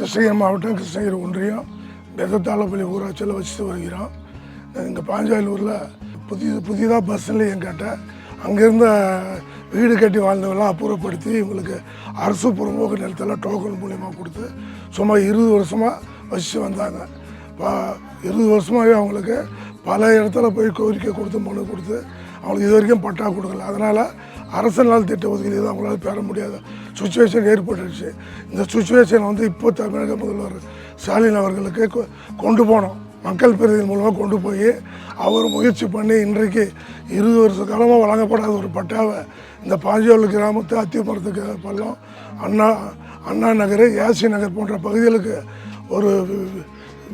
கிருஷ்ணகிரி மாவட்டம் கிருஷ்ணகிரி ஒன்றியம் பெதத்தாளப்பள்ளி ஊராட்சியில் வச்சுட்டு வருகிறோம். இங்கே பாஞ்சாலூரில் புதிய புதிதாக பஸ் நிலையம் கேட்டேன் அங்கேருந்த வீடு கட்டி வாழ்ந்தவெல்லாம் அப்புறப்படுத்தி இவங்களுக்கு அரசு புறம்போக்கு நிலத்தில் டோக்கன் மூலியமா கொடுத்து சுமார் இருபது வருஷமாக வசித்து வந்தாங்க. பா இருபது வருஷமாகவே அவங்களுக்கு பல இடத்துல போய் கோரிக்கை கொடுத்து மனு கொடுத்து அவங்களுக்கு இது வரைக்கும் பட்டா கொடுக்கல. அதனால் அரசு நல திட்ட ஒதுக்கீடு அவங்களால பெற முடியாத சுச்சுவேஷன் ஏற்பட்டுருச்சு. இந்த சுச்சுவேஷன் வந்து இப்போ தமிழக முதல்வர் ஸ்டாலின் அவர்களுக்கு கொ- கொண்டு போனோம். மக்கள் பிரதிநிதி மூலமாக கொண்டு போய் அவர் முயற்சி பண்ணி இன்றைக்கு இருபது வருஷ காலமாக வழங்கப்படாத ஒரு பட்டாவை இந்த பாஞ்சோல் கிராமத்து அத்திமரத்துக்கு பள்ளம் அண்ணா அண்ணா நகர் ஏசி நகர் போன்ற பகுதிகளுக்கு ஒரு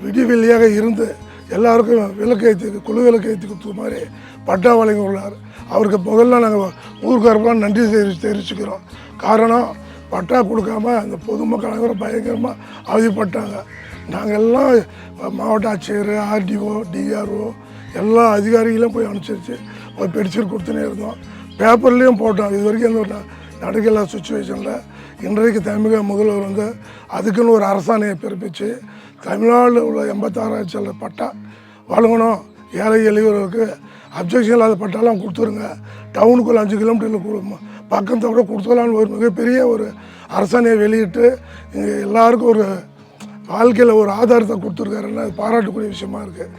விடிவெளியாக இருந்து எல்லாருக்கும் விளக்கு ஏற்றி குழு விளக்கு ஏற்றி கொடுத்த மாதிரி பட்டா வழங்கி உள்ளார் அவருக்கு முதல்ல நாங்கள் ஊர்க்காரர்களாம் நன்றி தெரிவி தெரிவிச்சுக்கிறோம். காரணம் பட்டா கொடுக்காம அந்த பொதுமக்கள் அனைவரும் பயங்கரமாக அவதிப்பட்டாங்க. நாங்கள் எல்லாம் மாவட்ட ஆட்சியர் ஆர்டிஓ டிஆர்ஓ எல்லா அதிகாரிகளும் போய் அனுப்பிச்சிருச்சு. போய் பெடிச்சர் கொடுத்துனே இருந்தோம். பேப்பர்லேயும் போட்டோம். இது வரைக்கும் எந்த ஒரு நடக்கல சுச்சுவேஷனில். இன்றைக்கு தமிழக முதல்வர் வந்து அதுக்குன்னு ஒரு அரசாணையை பிறப்பித்து தமிழ்நாட்டில் உள்ள எண்பத்தாறாயிரம் பட்டா வழங்கணும். ஏழை எளியவர்களுக்கு அப்ஜெக்ஷன் இல்லாத பட்டாலாம் கொடுத்துருங்க. டவுனுக்குள்ள அஞ்சு கிலோமீட்டரில் பக்கத்தை விட கொடுத்துக்கலாம்னு ஒரு மிகப்பெரிய ஒரு அரசாணையை வெளியிட்டு இங்கே எல்லாருக்கும் ஒரு வாழ்க்கையில் ஒரு ஆதாரத்தை கொடுத்துருக்காருன்னு பாராட்டக்கூடிய விஷயமா இருக்குது